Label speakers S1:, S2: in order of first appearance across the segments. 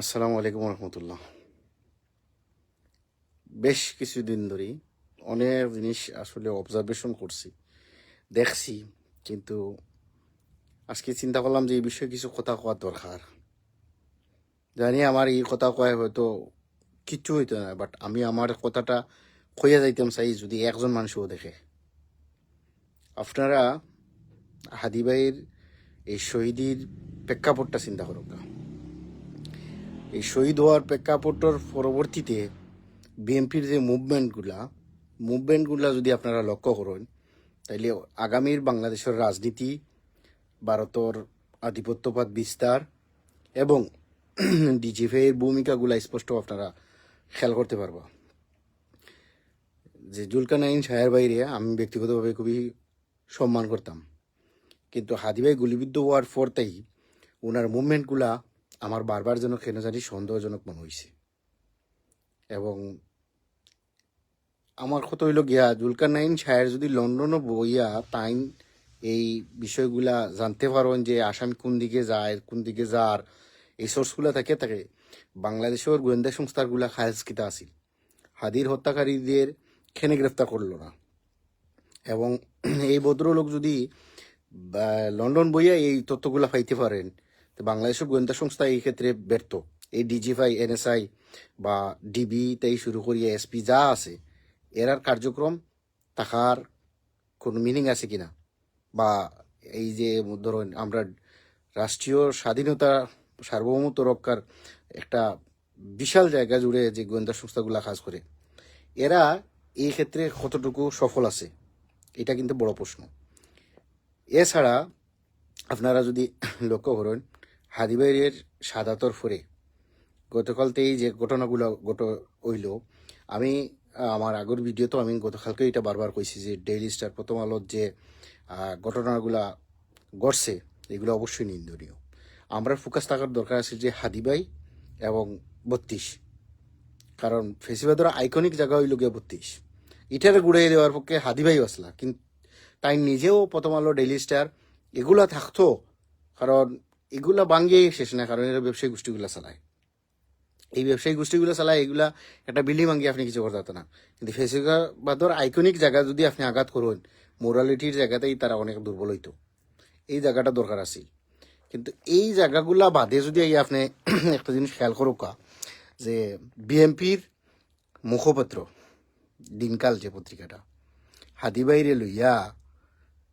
S1: আসসালামু আলাইকুম রহমতুল্লাহ বেশ কিছুদিন ধরেই অনেক জিনিস আসলে অবজারভেশন করছি, দেখছি, কিন্তু আজকে চিন্তা করলাম যে এই বিষয়ে কিছু কথা কওয়ার দরকার। জানি আমার এই কথা কয় হয়তো কিচ্ছু হইতো না বাট আমি আমার কথাটা কইয়া যাইতাম চাই যদি একজন মানুষও দেখে। আপনারা হাদিবাইয়ের এই শহীদের প্রেক্ষাপটটা চিন্তা করুক এই শহীদ হওয়ার প্রেক্ষাপটর পরবর্তীতে বিএনপির যে মুভমেন্টগুলা মুভমেন্টগুলা যদি আপনারা লক্ষ্য করেন, তাইলে আগামীর বাংলাদেশের রাজনীতি, ভারতের আধিপত্যপাত বিস্তার এবং ডিজিফের ভূমিকাগুলা স্পষ্ট আপনারা খেয়াল করতে পারবা। যে জুলকানাইন সাহের বাইরে আমি ব্যক্তিগতভাবে খুবই সম্মান করতাম। কিন্তু হাদিভাই গুলিবিদ্ধ হওয়ার পরতেই ওনার মুভমেন্টগুলা আমার বারবার যেন কেন জানি সন্দেহজনক মনে হয়েছে এবং আমার কথা হইল গিয়া, জুলকার নাইন সাহের যদি লন্ডনও বইয়া তাইন এই বিষয়গুলা জানতে পারেন যে আসামি কোন দিকে যায়, কোন দিকে যার, এই সোর্সগুলা থাকে থাকে বাংলাদেশের গোয়েন্দা সংস্থাগুলা খায়জ কিতা আছিল। হাদির হত্যাকারীদের খেনে গ্রেফতার করল না? এবং এই ভদ্রলোক যদি লন্ডন বইয়া এই তথ্যগুলা পাইতে পারেন তো বাংলাদেশের গোয়েন্দা সংস্থা এই ক্ষেত্রে ব্যর্থ। এই ডিজিফাই এনএসআই বা ডিবি তাই শুরু করিয়া এসপি যা আছে, এরার কার্যক্রম তাহার কোনো মিনিং আছে কিনা? বা এই যে ধরুন আমরা রাষ্ট্রীয় স্বাধীনতা সার্বভৌমত্ব রক্ষার একটা বিশাল জায়গা জুড়ে যে গোয়েন্দা সংস্থাগুলো কাজ করে, এরা এই ক্ষেত্রে কতটুকু সফল আছে? এটা কিন্তু বড় প্রশ্ন। এছাড়া আপনারা যদি লক্ষ্য করেন হাদিবাইয়ের সাদাতর ফরে। গতকালতেই যে ঘটনাগুলো গত হইল, আমি, আমার আগের ভিডিওতে আমি গতকালকে এটা বারবার কইছি যে ডেইলি স্টার প্রথম আলোর যে ঘটনাগুলা ঘটছে, এগুলো অবশ্যই নিন্দনীয়। আমরা ফোকাস থাকার দরকার আছে যে হাদিবাই এবং বত্রিশ। কারণ ফেসিবাদরা আইকনিক জায়গা হইল গিয়ে বত্রিশ। ইটারে গুড়াই দেওয়ার পক্ষে হাদিবাই আসলা কিন্তু তাই নিজেও প্রথম আলো ডেইলি স্টার এগুলা থাকতো। কারণ এগুলা বাঙ্গিয়ে শেষ না, কারণ এরা ব্যবসায়ী গোষ্ঠীগুলা চালায়। এই ব্যবসায়ী গোষ্ঠীগুলো চালায়, এগুলা একটা বিল্ডিং ভাঙ্গি আপনি কিছু করতে না। কিন্তু ফেসিবাদর আইকনিক জায়গা যদি আপনি আঘাত করুন, মোরালিটির জায়গাতেই তারা অনেক দুর্বল হইতো। এই জায়গাটা দরকার আছে কিন্তু এই জায়গাগুলা বাদে যদি এই আপনি একটা জিনিস খেয়াল করুকা, যে বিএমপির মুখপাত্র দিনকাল যে পত্রিকাটা, হাদিবাইরে লইয়া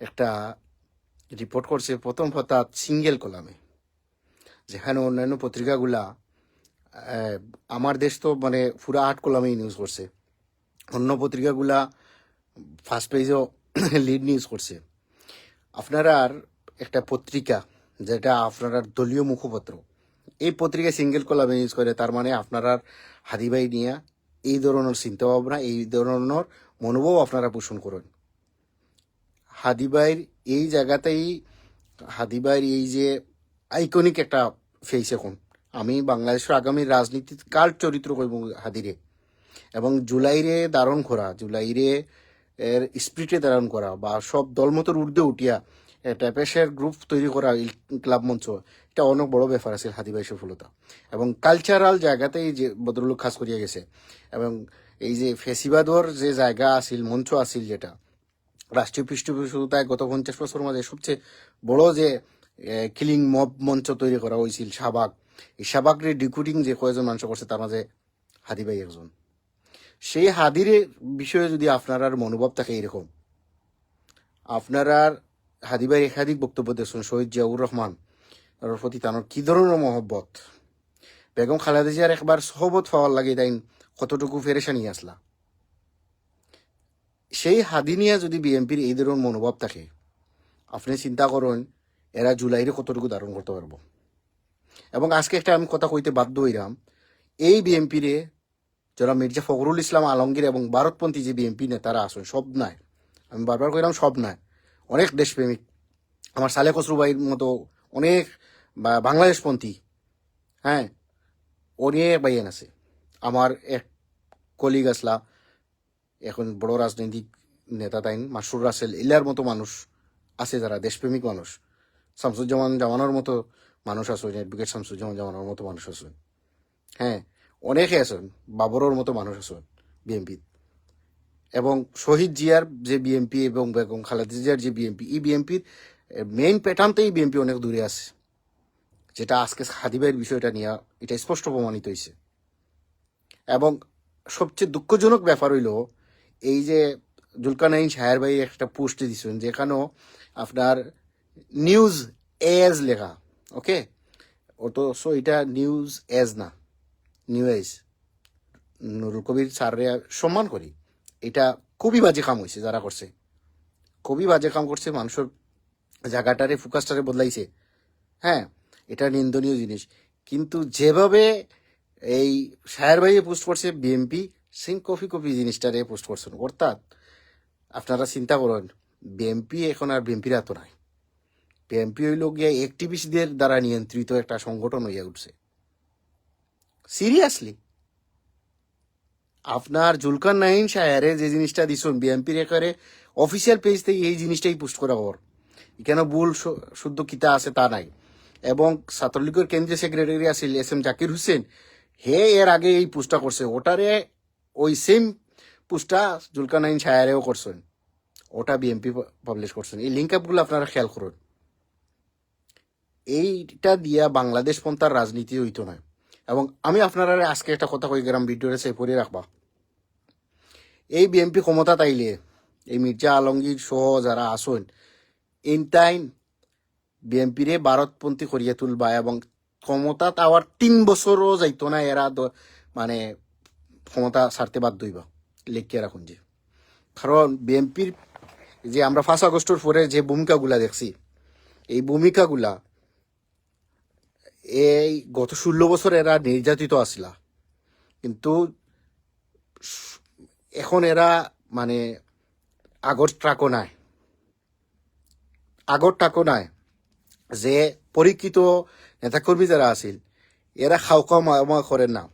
S1: একটা রিপোর্ট করছে, প্রথম হঠাৎ সিঙ্গেল কলামে। যেখানে অন্যান্য পত্রিকাগুলা আমার দেশ তো মানে পুরা আট কলামেই নিউজ করছে। অন্য পত্রিকাগুলা ফার্স্ট পেজও লিড নিউজ করছে। আপনারা আর একটা পত্রিকা, যেটা আপনার দলীয় মুখপত্র, এই পত্রিকা সিঙ্গেল কলামে নিউজ করে, তার মানে আপনারা হাদিবাই নিয়ে এই ধরনের চিন্তা ভাবনা এই ধরনের মনোভাব আপনারা পোষণ করেন। হাদিবাইর এই জায়গাতেই হাদিবাইর এই যে আইকনিক একটা ফেস এখন। আমি বাংলাদেশের আগামী রাজনীতির কার চরিত্র করব হাদিরে? এবং জুলাইরে ধারণ করা, জুলাইরে এর স্পিরিটে ধারণ করা বা সব দলমতর ঊর্ধ্বে উঠিয়া একটা পেশার গ্রুপ তৈরি করা ক্লাব মঞ্চ, এটা অনেক বড় ব্যাপার আছে হাদিবাই সফলতা। এবং কালচারাল জায়গাতেই যে ভদ্রলোক খাস করিয়া গেছে। এবং এই যে ফেসিবাদর যে জায়গা আছিল, মঞ্চ আছিল যেটা, রাষ্ট্রীয় পৃষ্ঠপোষকতায় গত পঞ্চাশ বছর মাঝে সবচেয়ে বড় যে কিলিং মব মঞ্চ তৈরি করা হয়েছিল, শাহবাগ। এই শাহবাগের ডিকুটিং যে কয়েকজন মানুষ করছে, তার মাঝে হাদিবাই একজন। সেই হাদির বিষয়ে যদি আপনার আর মনোভাব থাকে এরকম আপনারা হাদিবাই একাধিক বক্তব্য দেখছেন শহীদ জিয়াউর রহমান প্রতি তানোর কি ধরনের মহব্বত? বেগম খালেদা জিয়ার একবার সহবত পাওয়ার লাগে তাই কতটুকু ফেরেশানি আসলা? সেই হাদি নিয়ে যদি বিএনপির এই ধরনের মনোভাব থাকে, আপনি চিন্তা করেন এরা জুলাইরে কতটুকু ধারণ করতে পারব? এবং আজকে একটা আমি কথা কইতে বাধ্য হইলাম, এই বিএনপিরে যারা মির্জা ফখরুল ইসলাম আলমগীর এবং ভারতপন্থী যে বিএনপি নেতারা আসেন সব নাই। আমি বারবার কইলাম সব নাই। অনেক দেশপ্রেমিক। আমার সালে খসরুবাইয়ের মতো অনেক বাংলাদেশপন্থী হ্যাঁ অনেক বাইয়ান আছে। আমার এক কলিগ আসলা, এখন বড় রাজনৈতিক নেতা তাইন, মাসুর রাসেল, ইলার মতো মানুষ আছে যারা দেশপ্রেমিক মানুষ। শামসুজ্জামান জামানোর মতো মানুষ আসুন অ্যাডভোকেট শামসুজ্জামান জামানোর মতো মানুষ আসুন। হ্যাঁ অনেকে আছেন বাবরের মতো মানুষ আসুন, বিএনপি এবং শহীদ জিয়ার যে বিএনপি এবং বেগম খালেদা জিয়ার যে বিএনপি, এই বিএনপির মেইন প্যাটার্নতেই বিএনপি অনেক দূরে আছে। যেটা আজকে হাদিবের বিষয়টা নিয়ে এটা স্পষ্ট প্রমাণিত হয়েছে। এবং সবচেয়ে দুঃখজনক ব্যাপার হইল, এই যে জুলকানাইন সাহের ভাই একটা পোস্ট দিচ্ছেন যেখানেও আপনার নিউজ এজ লেখা ওকে ও তো সো এটা নিউজ এজ না নিউজ নুরুল কবির স্যাররে সম্মান করি, এটা খুবই বাজে কাম হয়েছে যারা করছে। খুবই বাজে কাম করছে, মানুষের জায়গাটারে ফোকাসটারে বদলাইছে। হ্যাঁ এটা নিন্দনীয় জিনিস। কিন্তু যেভাবে এই সাহের ভাইয়ে পোস্ট করছে বিএমপি সেম কফি কপি জিনিসটারে পোস্ট করছেন। অর্থাৎ, আপনারা চিন্তা করেন বিএমপি এখন আর বিএমপির এত নাই। বিএমপি হইল গিয়ে অ্যাক্টিভিস্টদের দ্বারা নিয়ন্ত্রিত একটা সংগঠন হইয়া উঠছে। সিরিয়াসলি আপনার জুলকান নাইন সাহেরে যে জিনিসটা দিছেন বিএমপির একারে অফিসিয়াল পেজ থেকে এই জিনিসটাই পোস্ট করা হর এখানে ভুল শুদ্ধ কিতা আছে তা নাই। এবং ছাত্রলীগের কেন্দ্রীয় সেক্রেটারি আছিল এস এম জাকির হোসেন, হে এর আগে এই পোস্টটা করছে। ওটারে ওই সেম পোস্টটা জুলকার নাইন সাহেরেও করছেন। ওটা বিএমপি পাবলিশ করছেন। এই লিঙ্ক আপগুলো আপনারা খেয়াল করুন। এইটা দিয়া বাংলাদেশ পন্থার রাজনীতি হইতো না। এবং আমি আপনারা আজকে একটা কথা কই গেলাম ভিডিওরে সেভ করে রাখবা। এই বিএমপি ক্ষমতা তাইলে, এই মির্জা আলমগীর সহ যারা আসুন ইন টাইম বিএমপিরে ভারতপন্থী করিয়া তুলবা এবং ক্ষমতা তাওয়ার তিন বছরও যাইতো না, এরা মানে ক্ষমতা ছাড়তে বাধ্য হইবা। লেখিয়া রাখুন যে। কারণ বিএমপির যে আমরা ফার্স্ট আগস্টের পরে যে ভূমিকাগুলা দেখছি, এই ভূমিকাগুলা এই গত ষোলো বছর এরা নির্যাতিত আসলা। কিন্তু এখন এরা মানে আগর ট্রাকও নাই। আগর ট্রাকও নাই। যে পরীক্ষিত নেতাকর্মী যারা আছিল, এরা খাও খাও মা করেন না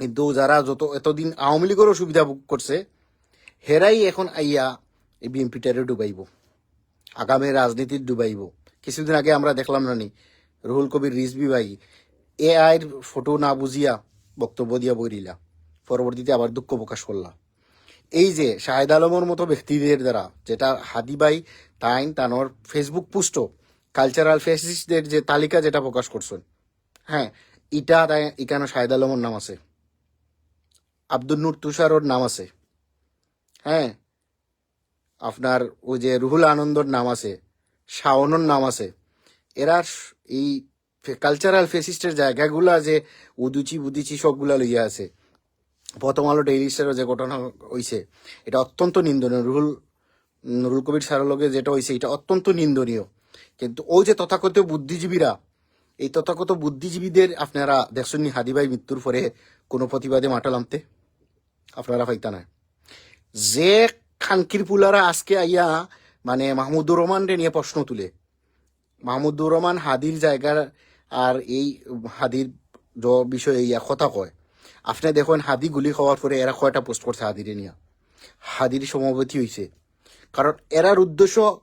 S1: কিন্তু যারা যত, এতদিন আওয়ামী লীগেরও সুবিধা করছে হেরাই এখন আইয়া এই বিএনপিটারে ডুবাইব। আগামী রাজনীতির ডুবাইব। কিছুদিন আগে আমরা দেখলাম না নি রুহুল কবির রিজবি ভাই এ আইর ফটো না বুঝিয়া বক্তব্য দিয়া বইরিলা পরবর্তীতে আবার দুঃখ প্রকাশ করলা। এই যে শাহেদ আলমের মতো ব্যক্তিদের দ্বারা, যেটা হাদিবাই তাইন, তানোর ফেসবুক পোস্ট কালচারাল ফেসিস্টদের যে তালিকা যেটা প্রকাশ করছেন। হ্যাঁ ইটা তাই, এখানে শাহেদ আলমের নাম আছে। আব্দুল নূর তুষারর নাম আছে। হ্যাঁ আপনার ওই যে রুহুল আনন্দর নাম আছে। শাওনর নাম আছে। এরা এই কালচারাল ফেসিস্টের জায়গাগুলা যে উদুচি বুদিচি সবগুলা লইয়া আছে। প্রথম আলো ডেইলি স্টারের যে ঘটনা হইছে, এটা অত্যন্ত নিন্দনীয়। রুহুল, নুরুল কবির স্যারের লগে যেটা হইছে, এটা অত্যন্ত নিন্দনীয়। কিন্তু ওই যে তথাকথিত বুদ্ধিজীবীরা, এই তথাকথিত বুদ্ধিজীবীদের আপনারা দেখছেন নি হাদিবাই মৃত্যুর পরে কোনো প্রতিবাদে মাঠে নামতে? আপনারা পাইতা না যে খানকির পুলারা আজকে আইয়া মানে মাহমুদুর রহমানরে নিয়ে প্রশ্ন তুলে মাহমুদুর রহমান হাদির জায়গার আর এই হাদির য- বিষয়ে ইয়া কথা কয়। আপনি দেখুন, হাদি গুলি খাওয়ার পরে এরা কয়টা পোস্ট করছে হাদিরে নিয়ে? হাদির সমাপতি হয়েছে কারণ এরার উদ্দেশ্য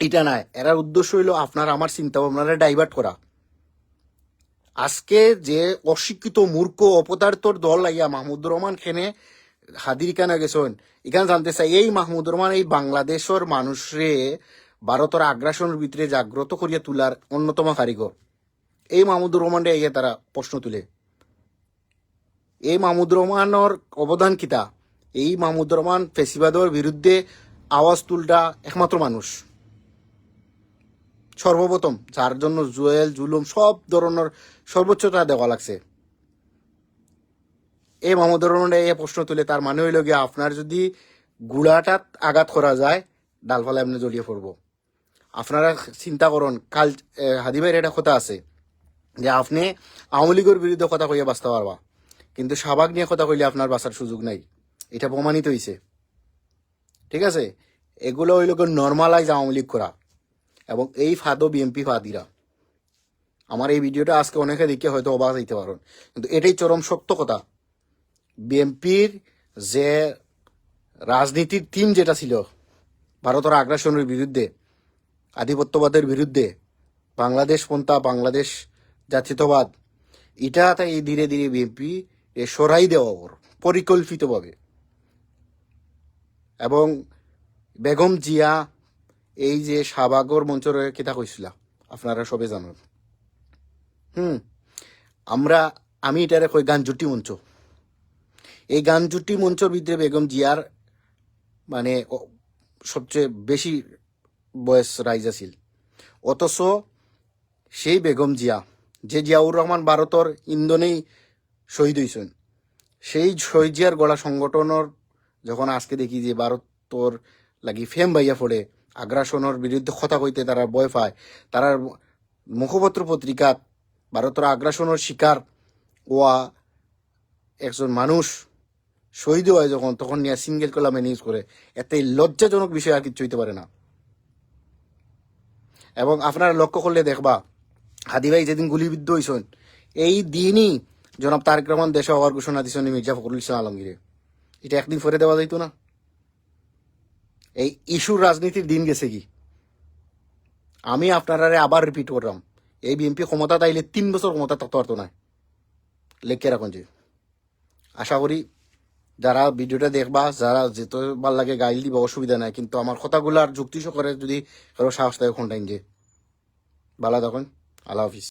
S1: এটা নাই। এরার উদ্দেশ্য হইল আপনার আমার চিন্তা ভাবনারে ডাইভার্ট করা। আজকে যে অশিক্ষিত, মূর্খ, অপদার্থর দল আইয়া মাহমুদুর রহমান খেনে হাদির কেন গেছেন? এখানে জানতে চাই, এই মাহমুদুর রহমান এই বাংলাদেশের মানুষরে ভারতের আগ্রাসনের ভিতরে জাগ্রত করিয়া তোলার অন্যতম কারিগর। এই মাহমুদুর রহমানরে ইয়ে তারা প্রশ্ন তুলে। এই মাহমুদুর রহমানের অবদান কিতা এই মাহমুদুর রহমান ফেসিবাদের বিরুদ্ধে আওয়াজ তুলটা একমাত্র মানুষ। সর্বপ্রথম যার জন্য জুয়েল, জুলুম সব ধরনের সর্বোচ্চতা দেওয়া লাগছে। এই মাহমুদুর রহমান এই প্রশ্ন তুলে, তার মানে হইল গিয়ে, আপনার যদি গুড়াটা আঘাত করা যায় ডালফালা এমনি জড়িয়ে পড়ব। আপনারা চিন্তা করুন, কাল হাদিবাইয়ের একটা কথা আছে, যে আপনি আওয়ামী লীগের বিরুদ্ধে কথা কইয়া বাঁচতে পারবা, কিন্তু শাহবাগ নিয়ে কথা কইলে আপনার বাঁচার সুযোগ নাই। এটা প্রমাণিত হয়েছে ঠিক আছে? এগুলো ওই হইল নর্মালাইজ আওয়ামী লীগ করা এবং এই ফাদও বিএমপি ফাদিরা। আমার এই ভিডিওটা আজকে অনেকে দেখে হয়তো অবাক হইতে পারেন কিন্তু এটাই চরম সত্য কথা। বিএমপির যে রাজনীতির থিম যেটা ছিল, ভারতের আগ্রাসনের বিরুদ্ধে আধিপত্যবাদের বিরুদ্ধে বাংলাদেশ পন্থা, বাংলাদেশ জাতীয়তাবাদ এটা তাই ধীরে ধীরে বিএনপি এ সরাই দেওয়া ওর, পরিকল্পিতভাবে। এবং বেগম জিয়া, এই যে শাহবাগর মঞ্চের কেতা কইছিল, আপনারা সবে জানেন। হুম, আমরা, আমি এটারে কই গান জুটি মঞ্চ। এই গান জুটি মঞ্চের ভিতরে বেগম জিয়ার মানে সবচেয়ে বেশি বয়স রাইজ আছিল। অথচ সেই বেগম জিয়া, যে জিয়াউর রহমান ভারতর ইন্ধনেই শহীদ হয়েছেন সেই শহীদ জিয়ার গড়া সংগঠনের যখন আজকে দেখি যে ভারতর লাগি ফেম ভাইয়া পড়ে আগ্রাসনের বিরুদ্ধে কথা কইতে তারা ভয় পায়, তারার মুখপত্র পত্রিকাত ভারতের আগ্রাসনের শিকার ওয়া একজন মানুষ শহীদ হয় যখন, তখন নিয়ে সিঙ্গেল কলা ম্যানেজ করে। এতে লজ্জাজনক বিষয় আর কিছু হইতে পারে না। এবং আপনারা লক্ষ্য করলে দেখবা, হাদি ভাই যেদিন গুলিবিদ্ধ হয়েছেন এই দিনই জনাব তারেক রহমান দেশে হওয়ার ঘোষণা দিয়েছেন মির্জা ফখরুল ইসলাম আলমগীরে এটা একদিন ফেরে দেওয়া যাইতো না? এই ইস্যুর রাজনীতির দিন গেছে কি? আমি আপনারা আবার রিপিট করলাম, এই বিএনপি ক্ষমতা তাইলে তিন বছর ক্ষমতা থাকতে পারতো না। লেখকে রাখুন যে। আশা করি যারা ভিডিওটা দেখবা, যারা যেত ভালো লাগে, গাইল দিবা, অসুবিধা নাই। কিন্তু আমার কথাগুলো আর যুক্তি করে যদি কারও সাহস থাকে টাইম যে ভালো তখন আল্লাহ হাফিজ।